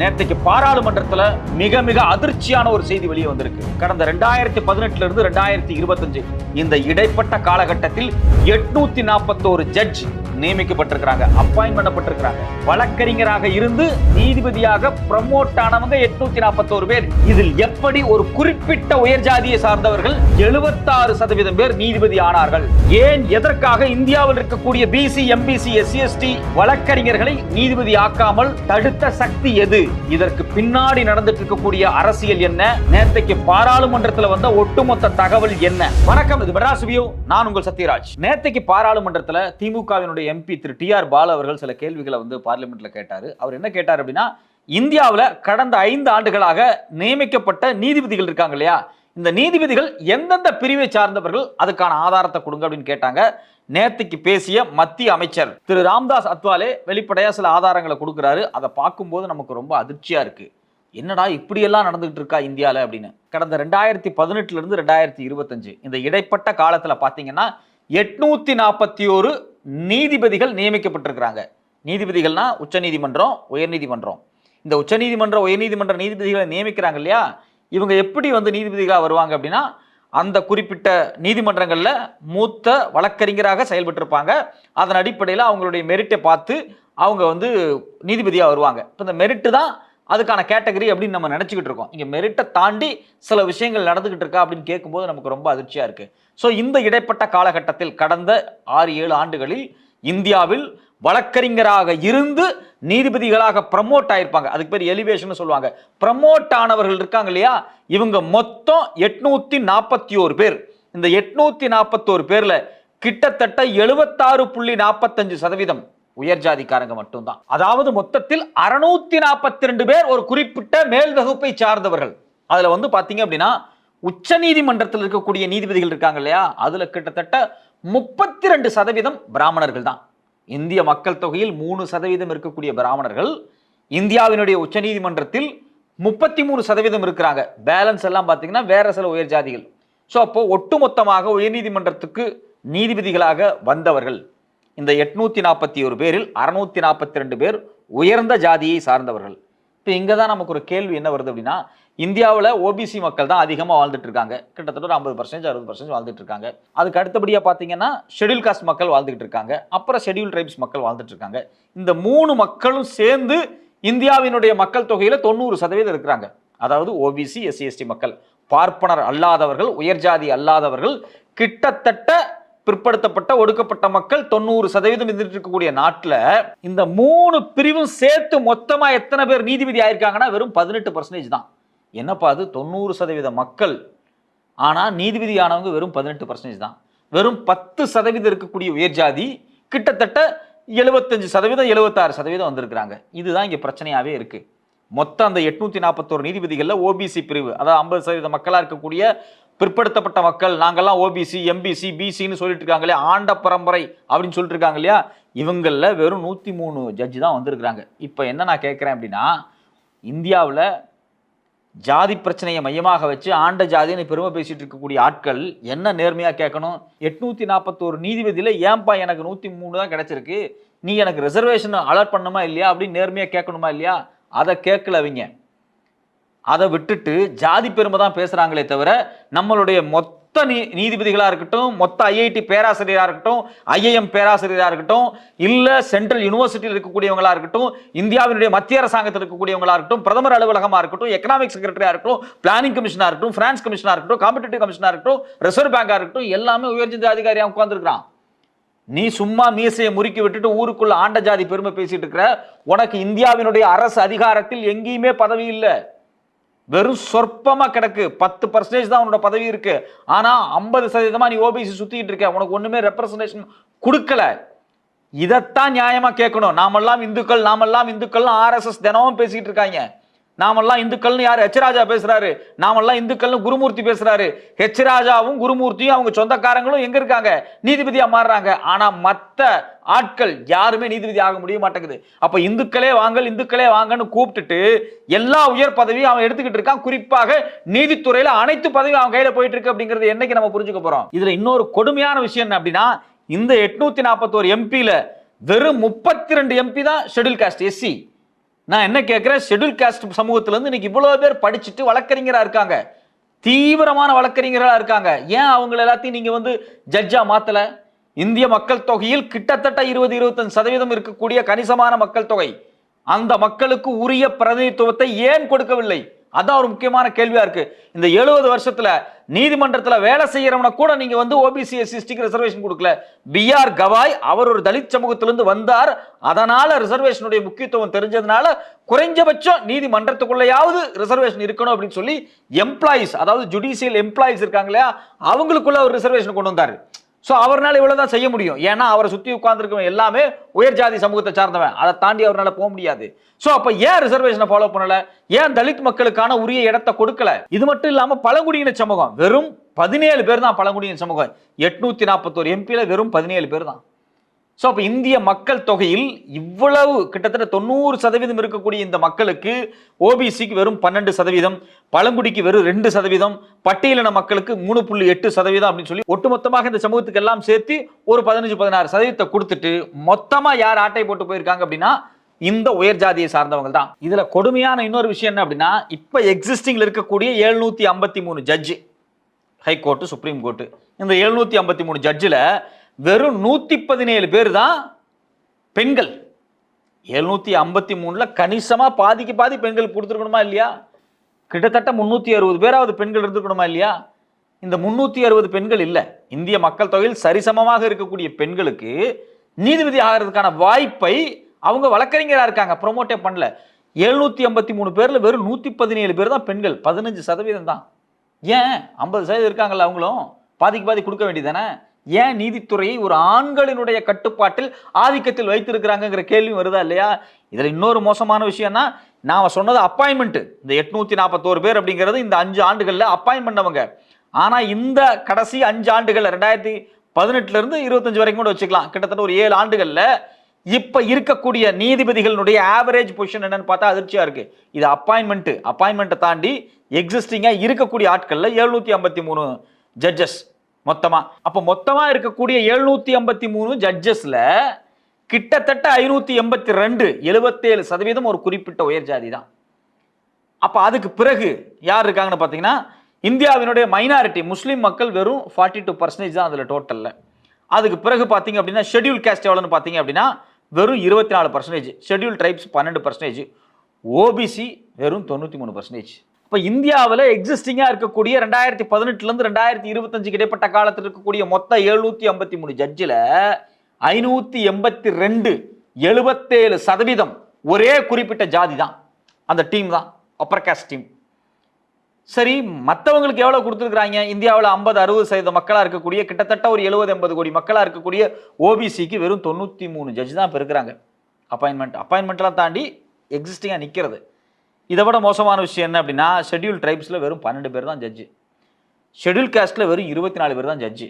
நேற்றைக்கு பாராளுமன்றத்தில் மிக மிக அதிர்ச்சியான ஒரு செய்தி வெளியே வந்திருக்கு. கடந்த ரெண்டாயிரத்தி பதினெட்டுல இருந்து ரெண்டாயிரத்தி இருபத்தஞ்சு இந்த இடைப்பட்ட காலகட்டத்தில் எட்நூத்தி நாற்பத்தோரு ஜட்ஜ் நியமிக்கப்பட்டிருக்கிறாங்க அப்பாயின்ட் பண்ணப்பட்டிருக்கிறாங்க. வழக்கறிஞராக இருந்து நீதிபதியாக ப்ரமோட் ஆனவங்க எட்நூத்தி நாற்பத்தோரு பேர். இதில் எப்படி ஒரு குறிப்பிட்ட உயர் ஜாதியை சார்ந்தவர்கள் எழுபத்தாறு சதவீதம் பேர் நீதிபதி ஆனார்கள்? ஏன் எதற்காக இந்தியாவில் இருக்கக்கூடிய பிசி எம்பிசி எஸ்சி எஸ்டி வழக்கறிஞர்களை நீதிபதி ஆக்காமல் தடுத்த சக்தி எது? இதற்கு பின்னாடி நடந்துட்டு இருக்கக்கூடிய அரசியல் என்ன? நேற்றைக்கு பாராளுமன்றத்தில் வந்த ஒட்டுமொத்த தகவல் என்ன? வணக்கம் இது மெட்ராஸ் வியூ. நான் உங்கள் சத்யராஜ். நேற்றைக்கு பாராளுமன்றத்தில் திமுகவினுடைய எம்பி திரு டி ஆர் பாலு அவர்கள் சில கேள்விகளை வந்து பார்லிமெண்ட்ல கேட்டாரு. அவர் என்ன கேட்டார் அப்படின்னா இந்தியாவில் கடந்த ஐந்து ஆண்டுகளாக நியமிக்கப்பட்ட நீதிபதிகள் இருக்காங்க இல்லையா? இந்த நீதிபதிகள் எந்தெந்த பிரிவை சார்ந்தவர்கள் அதுக்கான ஆதாரத்தை கொடுங்க அப்படின்னு கேட்டாங்க. நேத்துக்கு பேசிய மத்திய அமைச்சர் திரு ராம்தாஸ் அத்வாலே வெளிப்படையாக சில ஆதாரங்களை கொடுக்குறாரு. அதை பார்க்கும்போது நமக்கு ரொம்ப அதிர்ச்சியாக இருக்குது என்னடா இப்படியெல்லாம் நடந்துகிட்டு இருக்கா இந்தியாவில் அப்படின்னு. கடந்த ரெண்டாயிரத்தி பதினெட்டுலேருந்து ரெண்டாயிரத்தி இருபத்தஞ்சு இந்த இடைப்பட்ட காலத்தில் பார்த்தீங்கன்னா எட்நூற்றி நாற்பத்தி ஒரு நீதிபதிகள் நியமிக்கப்பட்டிருக்கிறாங்க. நீதிபதிகள்னா உச்சநீதிமன்றம் உயர்நீதிமன்றம். இந்த உச்சநீதிமன்ற உயர்நீதிமன்ற நீதிபதிகளை நியமிக்கிறாங்க இல்லையா? இவங்க எப்படி வந்து நீதிபதிகளாக வருவாங்க அப்படின்னா அந்த குறிப்பிட்ட நீதிமன்றங்களில் மூத்த வழக்கறிஞராக செயல்பட்டிருப்பாங்க. அதன் அடிப்படையில் அவங்களுடைய மெரிட்டை பார்த்து அவங்க வந்து நீதிபதியாக வருவாங்க. இப்போ இந்த மெரிட்டு தான் அதுக்கான கேட்டகரி அப்படின்னு நம்ம நினச்சிக்கிட்டு இருக்கோம். இங்கே மெரிட்டை தாண்டி சில விஷயங்கள் நடந்துக்கிட்டு இருக்கா அப்படின்னு கேட்கும்போது நமக்கு ரொம்ப அதிர்ச்சியாக இருக்குது ஸோ இந்த இடைப்பட்ட காலகட்டத்தில் கடந்த ஆறு ஏழு ஆண்டுகளில் இந்தியாவில் வழக்கறிஞராக இருந்து நீதிபதிகளாக ப்ரமோட் ஆயிருப்பாங்க. அதுக்கு பேர் எலிவேஷன் சொல்லுவாங்க. ப்ரமோட் ஆனவர்கள் இருக்காங்க இல்லையா? இவங்க மொத்தம் எட்நூத்தி நாற்பத்தி ஓரு பேர். இந்த எட்நூத்தி நாற்பத்தோரு பேர்ல கிட்டத்தட்ட எழுபத்தாறு புள்ளி நாற்பத்தஞ்சு சதவீதம் உயர் ஜாதிக்காரங்க மட்டும்தான். அதாவது மொத்தத்தில் அறுநூத்தி நாற்பத்தி ரெண்டு பேர் ஒரு குறிப்பிட்ட மேல் வகுப்பை சார்ந்தவர்கள். அதுல வந்து பாத்தீங்க அப்படின்னா உச்ச நீதிமன்றத்தில் இருக்கக்கூடிய நீதிபதிகள் இருக்காங்க இல்லையா? அதுல கிட்டத்தட்ட முப்பத்தி ரெண்டு சதவீதம் பிராமணர்கள் தான். இந்திய மக்கள் தொகையில் மூணு சதவீதம் இருக்கக்கூடிய பிராமணர்கள் இந்தியாவினுடைய உச்சநீதிமன்றத்தில் முப்பத்தி மூணு சதவீதம் இருக்கிறாங்க. பேலன்ஸ் எல்லாம் பார்த்தீங்கன்னா வேற சில உயர் ஜாதிகள். ஸோ அப்போ ஒட்டுமொத்தமாக உயர்நீதிமன்றத்துக்கு நீதிபதிகளாக வந்தவர்கள் இந்த எட்நூத்தி நாற்பத்தி ஒரு பேரில் அறுநூத்தி நாற்பத்தி ரெண்டு பேர் உயர்ந்த ஜாதியை சார்ந்தவர்கள். இப்போ இங்கே தான் நமக்கு ஒரு கேள்வி என்ன வருது அப்படின்னா இந்தியாவில் ஓபிசி மக்கள் தான் அதிகமாக வாழ்ந்துட்டு இருக்காங்க கிட்டத்தட்ட ஒரு ஐம்பது பர்சன்ட் அறுபது பர்சன்ட் வாழ்ந்துட்டு இருக்காங்க அதுக்கு அடுத்தபடியாக பார்த்தீங்கன்னா ஷெட்யூல் காஸ்ட் மக்கள் வாழ்ந்துகிட்டு இருக்காங்க அப்புறம் ஷெட்யூல் ட்ரைப்ஸ் மக்கள் வாழ்ந்துட்டு இருக்காங்க இந்த மூணு மக்களும் சேர்ந்து இந்தியாவினுடைய மக்கள் தொகையில் தொண்ணூறு சதவீதம் இருக்கிறாங்க. அதாவது ஓபிசி எஸ்சி எஸ்டி மக்கள். பார்ப்பனர் அல்லாதவர்கள் உயர்ஜாதி அல்லாதவர்கள் கிட்டத்தட்ட பிற்படுத்தப்பட்ட ஒடுக்கப்பட்ட மக்கள் தொண்ணூறு சதவீதம் இருந்துட்டு இருக்கக்கூடிய நாட்டில் இந்த மூணு பிரிவும் சேர்த்து மொத்தமாக எத்தனை பேர் நீதிபதி ஆயிருக்காங்கன்னா வெறும் பதினெட்டு பர்சன்டேஜ் தான். என்னப்பா அது? தொண்ணூறு சதவீத மக்கள். ஆனால் நீதிபதி ஆனவங்க வெறும் பதினெட்டு பர்சன்டேஜ் தான். வெறும் பத்து சதவீதம் இருக்கக்கூடிய உயர்ஜாதி கிட்டத்தட்ட எழுபத்தஞ்சு சதவீதம் எழுபத்தாறு சதவீதம் வந்திருக்கிறாங்க. இதுதான் இங்கே பிரச்சனையாகவே இருக்கு. மொத்தம் அந்த எட்நூத்தி நாற்பத்தோரு நீதிபதிகளில் ஓபிசி பிரிவு அதாவது ஐம்பது சதவீத மக்களாக இருக்கக்கூடிய பிற்படுத்தப்பட்ட மக்கள் நாங்கள்லாம் ஓபிசி எம்பிசி பிசின்னு சொல்லிட்டு இருக்காங்களே ஆண்ட பரம்பரை அப்படின்னு சொல்லிட்டு இருக்காங்க இல்லையா? இவங்களில் வெறும் நூற்றி மூணு ஜட்ஜி தான் வந்திருக்கிறாங்க. இப்போ என்ன நான் கேட்குறேன் அப்படின்னா இந்தியாவில் ஜாதி பிரச்சனையை மையமாக வச்சு ஆண்ட ஜாதின்னு பெருமை பேசிட்டு இருக்கக்கூடிய ஆட்கள் என்ன நேர்மையாக கேட்கணும்? எட்நூத்தி நாற்பத்தோரு நீதிபதியில் ஏன்பா எனக்கு நூற்றி மூணு தான் கிடைச்சிருக்கு? நீ எனக்கு ரிசர்வேஷன் அலர்ட் பண்ணுமா இல்லையா? அப்படின்னு நேர்மையாக கேட்கணுமா இல்லையா? அதை கேட்கல அவங்க. அதை விட்டுட்டு ஜாதி பெருமை தான் பேசுறாங்களே தவிர நம்மளுடைய மொத்த நீ நீதிபதிகளாக இருக்கட்டும் மொத்த ஐஐடி பேராசிரியராக இருக்கட்டும் ஐஐஎம் பேராசிரியராக இருக்கட்டும் இல்லை சென்ட்ரல் யூனிவர்சிட்டியில் இருக்கக்கூடியவங்களா இருக்கட்டும் இந்தியாவினுடைய மத்திய அரசாங்கத்தில் இருக்கக்கூடியவங்களா இருக்கட்டும் பிரதமர் அலுவலகமாக இருக்கட்டும் எக்கனாமிக் செக்ரட்டரியாக இருக்கட்டும் பிளானிங் கமிஷனாக இருக்கட்டும் ஃபினான்ஸ் கமிஷனாக இருக்கட்டும் காம்படிட்டிவ் கமிஷனாக இருக்கட்டும் ரிசர்வ் பேங்காக இருக்கட்டும் எல்லாமே உயர்ஜாதி அதிகாரியாக உட்காந்துருக்கிறான் நீ சும்மா மீசையை முறுக்கி விட்டுட்டு ஊருக்குள்ள ஆண்ட ஜாதி பெருமை பேசிட்டு இருக்கிற உனக்கு இந்தியாவினுடைய அரசு அதிகாரத்தில் எங்கேயுமே பதவி இல்லை. வெறும் சொற்பமாக கிடக்கு. பத்து பர்சன்டேஜ் தான் உன்னோட பதவி இருக்கு. ஆனால் ஐம்பது சதவீதமாக நீ ஓபிசி சுற்றிக்கிட்டு இருக்க. உனக்கு ஒன்றுமே ரெப்ரசன்டேஷன் கொடுக்கல. இதைத்தான் நியாயமாக கேட்கணும். நாமெல்லாம் இந்துக்கள் நாமெல்லாம் இந்துக்கள்லாம் ஆர்எஸ்எஸ் தினமும் பேசிக்கிட்டு இருக்காங்க. நாமெல்லாம் இந்துக்கள்னு யார்? ஹெச்ராஜா பேசுறாரு. நாமெல்லாம் இந்துக்கள்னு குருமூர்த்தி பேசுறாரு. ஹெச்ராஜாவும் குருமூர்த்தியும் அவங்க சொந்தக்காரங்களும் எங்க இருக்காங்க? நீதிபதியா மாறுறாங்க. ஆனா மத்த ஆட்கள் யாருமே நீதிபதி ஆக முடிய மாட்டேங்குது. அப்ப இந்துக்களே வாங்கல் இந்துக்களே வாங்கன்னு கூப்பிட்டுட்டு எல்லா உயர் பதவியும் அவன் எடுத்துக்கிட்டு இருக்கான். குறிப்பாக நீதித்துறையில அனைத்து பதவியும் அவன் கையில போயிட்டு இருக்கு அப்படிங்கறது என்னைக்கு நம்ம புரிஞ்சுக்க போறோம்? இதுல இன்னொரு கொடுமையான விஷயம் என்ன அப்படின்னா இந்த எட்நூத்தி நாற்பத்தோரு எம்பியில வெறும் முப்பத்தி ரெண்டு எம்பி தான் ஷெட்யூல் காஸ்ட் எஸ்சி நான் என்ன கேட்குறேன் ஷெடியூல் காஸ்ட் சமூகத்துல இருந்து இன்னைக்கு இவ்வளோ பேர் படிச்சுட்டு வழக்கறிஞராக இருக்காங்க. தீவிரமான வழக்கறிஞர்களாக இருக்காங்க. ஏன் அவங்களை எல்லாத்தையும் நீங்கள் வந்து ஜட்ஜா மாற்றலை இந்திய மக்கள் தொகையில் கிட்டத்தட்ட இருபது இருபத்தஞ்சு சதவீதம் இருக்கக்கூடிய கணிசமான மக்கள் தொகை. அந்த மக்களுக்கு உரிய பிரதிநிதித்துவத்தை ஏன் கொடுக்கவில்லை? அதான் ஒரு முக்கியமான கேள்வியா இருக்கு. இந்த எழுபது வருஷத்துல நீதிமன்றத்தில் வேலை செய்கிறவனை கூட நீங்க வந்து ஓபிசி எஸ்சிஸ்டிக்கு ரிசர்வேஷன் கொடுக்கல. பி ஆர் கவாய் அவர் ஒரு தலித் சமூகத்திலிருந்து வந்தார். அதனால ரிசர்வேஷனுடைய முக்கியத்துவம் தெரிஞ்சதுனால குறைஞ்சபட்சம் நீதிமன்றத்துக்குள்ளேயாவது ரிசர்வேஷன் இருக்கணும் அப்படின்னு சொல்லி எம்ப்ளாயிஸ் அதாவது ஜுடிஷியல் எம்ப்ளாயிஸ் இருக்காங்க இல்லையா அவங்களுக்குள்ள ஒரு ரிசர்வேஷன் கொண்டு வந்தார். ஸோ அவரால் இவ்வளவுதான் செய்ய முடியும். ஏன்னா அவரை சுற்றி உட்காந்துருக்கவன் எல்லாமே உயர் ஜாதி சமூகத்தை சார்ந்தவன். அதை தாண்டி அவரால் போக முடியாது. ஸோ அப்போ ஏன் ரிசர்வேஷனை ஃபாலோ பண்ணல? ஏன் தலித் மக்களுக்கான உரிய இடத்தை கொடுக்கல? இது மட்டும் இல்லாமல் பழங்குடியின சமூகம் வெறும் பதினேழு பேர் தான் பழங்குடியின சமூகம். எட்நூத்தி நாற்பத்தோரு எம்பியில வெறும் பதினேழு பேர் தான். ஸோ அப்போ இந்திய மக்கள் தொகையில் இவ்வளவு கிட்டத்தட்ட தொண்ணூறு சதவீதம் இருக்கக்கூடிய இந்த மக்களுக்கு ஓபிசிக்கு வெறும் பன்னெண்டு சதவீதம் பழங்குடிக்கு வெறும் ரெண்டு சதவீதம் பட்டியலின மக்களுக்கு மூணு புள்ளி எட்டு சதவீதம் அப்படின்னு சொல்லி ஒட்டுமொத்தமாக இந்த சமூகத்துக்கு எல்லாம் சேர்த்து ஒரு பதினஞ்சு பதினாறு சதவீதத்தை கொடுத்துட்டு மொத்தமாக யார் ஆட்டை போட்டு போயிருக்காங்க அப்படின்னா இந்த உயர் ஜாதியை சார்ந்தவங்க தான். இதில் கொடுமையான இன்னொரு விஷயம் என்ன அப்படின்னா இப்போ எக்ஸிஸ்டிங்கில் இருக்கக்கூடிய எழுநூற்றி ஐம்பத்தி மூணு ஜட்ஜு ஹைகோர்ட்டு சுப்ரீம் கோர்ட்டு இந்த எழுநூற்றி ஐம்பத்தி மூணு ஜட்ஜில் வெறும் நூற்றி பதினேழு பேர் தான் பெண்கள். எழுநூத்தி ஐம்பத்தி மூணுல கணிசமா பாதிக்கு பாதி பெண்கள் கொடுத்துருக்கணுமா இல்லையா? கிட்டத்தட்ட முந்நூற்றி அறுபது பேராவது பெண்கள் இருந்திருக்கணுமா இல்லையா? இந்த முந்நூற்றி அறுபது பெண்கள் இல்லை. இந்திய மக்கள் தொகையில் சரிசமமாக இருக்கக்கூடிய பெண்களுக்கு நீதிபதி ஆகிறதுக்கான வாய்ப்பை அவங்க வழக்கறிஞராக இருக்காங்க. ப்ரொமோட்டே பண்ணல. எழுநூத்தி ஐம்பத்தி மூணு பேர்ல வெறும் நூற்றி பதினேழு பேர் தான் பெண்கள். பதினஞ்சு சதவீதம் தான் ஏன்? ஐம்பது சதவீதம் இருக்காங்கல்ல அவங்களும்? பாதிக்கு பாதி கொடுக்க வேண்டியதானே ஏன் நீதித்துறையை ஒரு ஆண்களினுடைய கட்டுப்பாட்டில் ஆதிக்கத்தில் வைத்திருக்கிறாங்கங்கிற கேள்வி வருதா இல்லையா? இதில் இன்னொரு மோசமான விஷயம்னா நான் சொன்னது அப்பாயின்மெண்ட்டு இந்த எட்நூத்தி நாற்பத்தோரு பேர் அப்படிங்கிறது இந்த அஞ்சு ஆண்டுகளில் அப்பாயின் பண்ணவங்க. ஆனால் இந்த கடைசி அஞ்சு ஆண்டுகள் ரெண்டாயிரத்தி பதினெட்டுலேருந்து இருபத்தஞ்சு வரைக்கும் கூட வச்சுக்கலாம். கிட்டத்தட்ட ஒரு ஏழு ஆண்டுகளில் இப்போ இருக்கக்கூடிய நீதிபதிகளுடைய ஆவரேஜ் பொசிஷன் என்னன்னு பார்த்தா அதிர்ச்சியாக இருக்கு. இது அப்பாயின்மெண்ட்டு அப்பாயின்மெண்ட்டை தாண்டி எக்ஸிஸ்டிங்காக இருக்கக்கூடிய ஆட்களில் எழுநூற்றி ஐம்பத்தி மூணு ஜட்ஜஸ் மொத்தமா. அப்ப மொத்தமா இருக்கக்கூடிய எழுநூத்தி ஐம்பத்தி மூணு ஜட்ஜஸ்ல கிட்டத்தட்ட ஐநூத்தி எண்பத்தி ரெண்டு எழுபத்தேழு சதவீதம் ஒரு குறிப்பிட்ட உயர் ஜாதி தான். அப்ப அதுக்கு பிறகு யார் இருக்காங்கன்னு பாத்தீங்கன்னா இந்தியாவினுடைய மைனாரிட்டி முஸ்லீம் மக்கள் வெறும் ஃபார்ட்டி டூ பர்சன்டேஜ் தான் அதில் டோட்டலில் அதுக்கு பிறகு பார்த்தீங்க அப்படின்னா ஷெட்யூல் கேஸ்ட் எவ்வளோன்னு பாத்தீங்க அப்படின்னா வெறும் இருபத்தி நாலு பர்சன்டேஜ் ஷெட்யூல் ட்ரைப்ஸ் பன்னெண்டு பர்சன்டேஜ் ஓபிசி வெறும் தொண்ணூற்றி மூணு பர்சன்டேஜ் இப்போ இந்தியாவில் எக்ஸிஸ்டிங்காக இருக்கக்கூடிய ரெண்டாயிரத்தி பதினெட்டுலேருந்து ரெண்டாயிரத்தி இருபத்தஞ்சுக்கு இடைப்பட்ட காலத்தில் இருக்கக்கூடிய மொத்த எழுநூற்றி ஐம்பத்தி மூணு ஜட்ஜில் ஐநூற்றி எண்பத்தி ரெண்டு எழுபத்தேழு சதவீதம் ஒரே குறிப்பிட்ட ஜாதி தான். அந்த டீம் தான் அப்பர் காஸ்ட் டீம் சரி மற்றவங்களுக்கு எவ்வளோ கொடுத்துருக்குறாங்க? இந்தியாவில் ஐம்பது அறுபது சதவீத மக்களாக இருக்கக்கூடிய கிட்டத்தட்ட ஒரு எழுபது எண்பது கோடி மக்களாக இருக்கக்கூடிய ஓபிசிக்கு வெறும் தொண்ணூற்றி மூணு ஜட்ஜ் தான் இப்போ இருக்கிறாங்க. அப்பாயின்மெண்ட் அப்பாயின்மெண்ட்லாம் தாண்டி எக்ஸிஸ்டிங்காக நிற்கிறது இதை விட மோசமான விஷயம் என்ன அப்படின்னா ஷெட்யூல் ட்ரைப்ஸில் வெறும் பன்னெண்டு பேர் தான் ஜட்ஜு ஷெட்யூல் காஸ்ட்டில் வெறும் இருபத்தி நாலு பேர் தான் ஜட்ஜு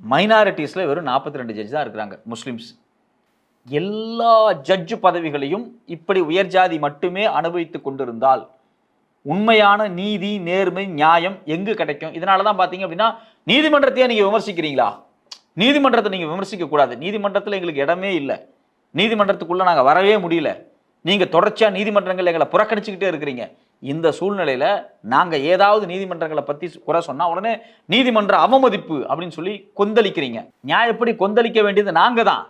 மைனாரிட்டிஸில் வெறும் நாற்பத்தி ரெண்டு ஜட்ஜ் தான் இருக்கிறாங்க முஸ்லீம்ஸ். எல்லா ஜட்ஜு பதவிகளையும் இப்படி உயர் ஜாதி மட்டுமே அனுபவித்து கொண்டிருந்தால் உண்மையான நீதி நேர்மை நியாயம் எங்கு கிடைக்கும்? இதனால தான் பார்த்தீங்க அப்படின்னா நீதிமன்றத்தையே நீங்கள் விமர்சிக்கிறீங்களா? நீதிமன்றத்தை நீங்கள் விமர்சிக்க கூடாது. நீதிமன்றத்தில் எங்களுக்கு இடமே இல்லை. நீதிமன்றத்துக்குள்ளே நாங்கள் வரவே முடியல. நீங்கள் தொடர்ச்சியாக நீதிமன்றங்கள் எங்களை புறக்கணிச்சுக்கிட்டே இருக்கிறீங்க. இந்த சூழ்நிலையில் நாங்கள் ஏதாவது நீதிமன்றங்களை பற்றி குறை சொன்னால் உடனே நீதிமன்ற அவமதிப்பு அப்படின்னு சொல்லி கொந்தளிக்கிறீங்க. நியாயம் எப்படி கொந்தளிக்க வேண்டியது நாங்கள் தான்.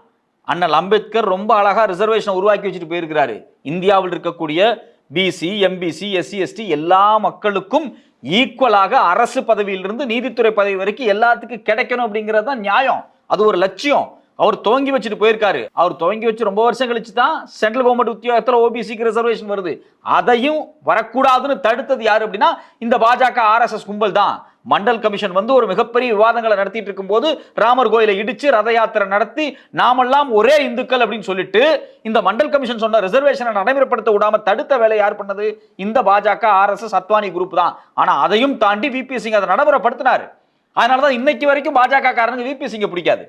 அண்ணல் அம்பேத்கர் ரொம்ப அழகாக ரிசர்வேஷன் உருவாக்கி வச்சுட்டு போயிருக்கிறாரு. இந்தியாவில் இருக்கக்கூடிய பிசி எம்பிசி எஸ்சி எஸ்டி எல்லா மக்களுக்கும் ஈக்குவலாக அரசு பதவியிலிருந்து நீதித்துறை பதவி வரைக்கும் எல்லாத்துக்கும் கிடைக்கணும் அப்படிங்கிறது தான் நியாயம். அது ஒரு லட்சியம். அவர் துவங்கி வச்சுட்டு போயிருக்காரு. அவர் துவங்கி வச்சு ரொம்ப வருஷம் கழிச்சு தான் சென்ட்ரல் கவர்மெண்ட் உத்தியோகத்தில் ஓபிசிக்கு ரிசர்வேஷன் வருது. அதையும் வரக்கூடாதுன்னு தடுத்தது யாரு அப்படின்னா இந்த பாஜக ஆர்எஸ்எஸ் கும்பல் தான். மண்டல் கமிஷன் வந்து ஒரு மிகப்பெரிய விவாதங்களை நடத்திட்டு இருக்கும்போது ராமர் கோயிலை இடிச்சு ரத யாத்திரை நடத்தி நாமெல்லாம் ஒரே இந்துக்கள் அப்படின்னு சொல்லிட்டு இந்த மண்டல் கமிஷன் சொன்ன ரிசர்வேஷனை நடைமுறைப்படுத்த விடாம தடுத்த வேலை யார் பண்ணது? இந்த பாஜக ஆர்எஸ்எஸ் அத்வானி குரூப் தான். ஆனா அதையும் தாண்டி விபி சிங் அதை நடைமுறைப்படுத்தினாரு. அதனாலதான் இன்னைக்கு வரைக்கும் பாஜக காரனுக்கு விபி சிங்கை பிடிக்காது.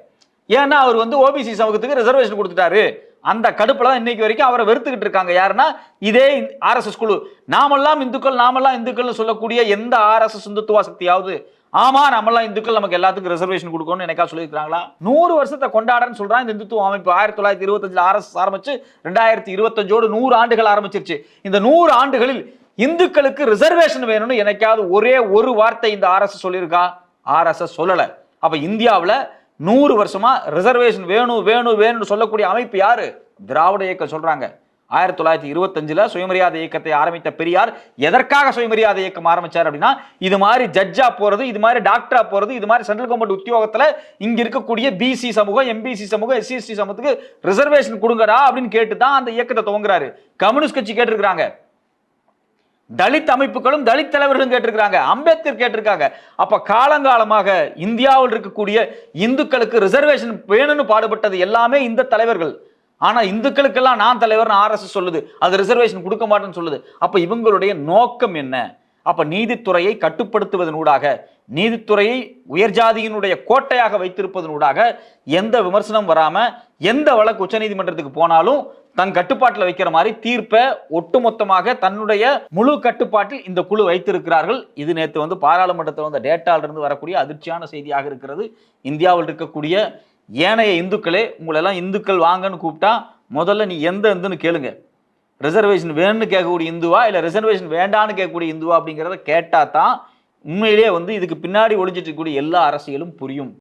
ஏன்னா அவர் வந்து ஓபிசி சமூகத்துக்கு ரிசர்வேஷன் கொடுத்துட்டாரு. அந்த கடுப்பில் தான் இன்னைக்கு வரைக்கும் அவரை வெறுத்துக்கிட்டு இருக்காங்க. யாருன்னா இதே ஆர்எஸ்எஸ் குழு. நாமெல்லாம் இந்துக்கள் நாமெல்லாம் இந்துக்கள்னு சொல்லக்கூடிய எந்த ஆர்எஸ்எஸ் இந்துத்துவ சக்தியாவது ஆமா நம்மளாம் இந்துக்கள் நமக்கு எல்லாத்துக்கும் ரிசர்வேஷன் கொடுக்கணும்னு எனக்கா சொல்லியிருக்காங்களா நூறு வருஷத்தை கொண்டாடன்னு சொல்றான் இந்த இந்துத்துவ அமைப்பு. ஆயிரத்தி தொள்ளாயிரத்தி இருபத்தஞ்சில் ஆர்எஸ் ஆரம்பிச்சு ரெண்டாயிரத்தி இருபத்தஞ்சோடு நூறு ஆண்டுகள் ஆரம்பிச்சிருச்சு. இந்த நூறு ஆண்டுகளில் இந்துக்களுக்கு ரிசர்வேஷன் வேணும்னு எனக்காவது ஒரே ஒரு வார்த்தை இந்த ஆர்எஸ்எஸ் சொல்லியிருக்கா? ஆர்எஸ்எஸ் சொல்லலை. அப்போ இந்தியாவில் நூறு வருஷமா ரிசர்வேஷன் வேணும் வேணும் வேணும்னு சொல்லக்கூடிய அமைப்பு யாரு? திராவிட இயக்கம் சொல்றாங்க. ஆயிரத்தி தொள்ளாயிரத்தி இருபத்தஞ்சுல சுயமரியாதை இயக்கத்தை ஆரம்பித்த பெரியார் எதற்காக சுயமரியாதை இயக்கம் ஆரம்பிச்சார் அப்படின்னா இது மாதிரி ஜட்ஜா போறது இது மாதிரி டாக்டரா போறது இது மாதிரி சென்ட்ரல் கவர்மெண்ட் உத்தியோகத்துல இங்க இருக்கக்கூடிய பிசி சமூகம் எம்பிசி சமூகம் எஸ்சிஎஸ்டி சமூகத்துக்கு ரிசர்வேஷன் கொடுங்கடா அப்படின்னு கேட்டு தான் அந்த இயக்கத்தை துவங்குறாரு. கம்யூனிஸ்ட் கட்சி கேட்டிருக்கிறாங்க. தலித் அமைப்புகளும் தலித் தலைவர்களும் கேட்டிருக்காங்க அம்பேத்கர் கேட்டிருக்காங்க. அப்ப காலங்காலமாக இந்தியாவில் இருக்கக்கூடிய இந்துக்களுக்கு ரிசர்வேஷன் வேணும்னு பாடுபட்டது எல்லாமே இந்த தலைவர்கள். ஆனா இந்துக்களுக்கெல்லாம் நான் தலைவர்னு ஆர்எஸ்எஸ் சொல்லுது. அது ரிசர்வேஷன் கொடுக்க மாட்டேன்னு சொல்லுது. அப்ப இவங்களுடைய நோக்கம் என்ன? அப்ப நீதித்துறையை கட்டுப்படுத்துவதனூடாக நீதித்துறையை உயர்ஜாதியினுடைய கோட்டையாக வைத்திருப்பதனூடாக எந்த விமர்சனம் வராமல் எந்த வழக்கு உச்சநீதிமன்றத்துக்கு போனாலும் தன் கட்டுப்பாட்டில் வைக்கிற மாதிரி தீர்ப்பை ஒட்டுமொத்தமாக தன்னுடைய முழு கட்டுப்பாட்டில் இந்த குழு வைத்திருக்கிறார்கள். இது நேற்று வந்து பாராளுமன்றத்தில் வந்த டேட்டாலிருந்து வரக்கூடிய அதிர்ச்சியான செய்தியாக இருக்கிறது. இந்தியாவில் இருக்கக்கூடிய ஏனைய இந்துக்களே உங்களெல்லாம் இந்துக்கள் வாங்கன்னு கூப்பிட்டா முதல்ல நீ எந்த இந்துன்னு கேளுங்க. ரிசர்வேஷன் வேணும்னு கேட்கக்கூடிய இந்துவா இல்லை ரிசர்வேஷன் வேண்டான்னு கேட்கக்கூடிய இந்துவா அப்படிங்கிறத கேட்டால் தான் உண்மையிலேயே வந்து இதுக்கு பின்னாடி ஒளிஞ்சிட்டு இருக்கக்கூடிய எல்லா அரசியலும் புரியும்.